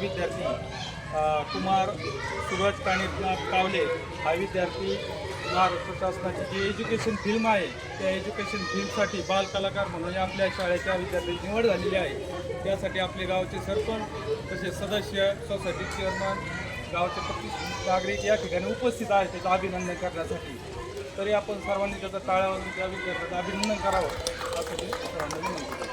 विद्यार्थी कुमार सूरज काणीनाथ कावले हा विद्यार्थी महाराष्ट्र शासनाची जी एज्युकेशन फिल्म आहे त्या एज्युकेशन फिल्मसाठी बाल कलाकार म्हणून आपल्या शाळेच्या विद्यार्थ्यांची निवड झालेली आहे. त्यासाठी आपले गावचे सरपंच तसेच सदस्य सोसायटी चेअरमन गावचे प्रति नागरिक या ठिकाणी उपस्थित आहेत त्याचं अभिनंदन करण्यासाठी. तरी आपण सर्वांनी त्याचा टाळ्या त्या विद्यार्थ्याचं अभिनंदन करावं. असं मी सर्वांना विनंती करतो.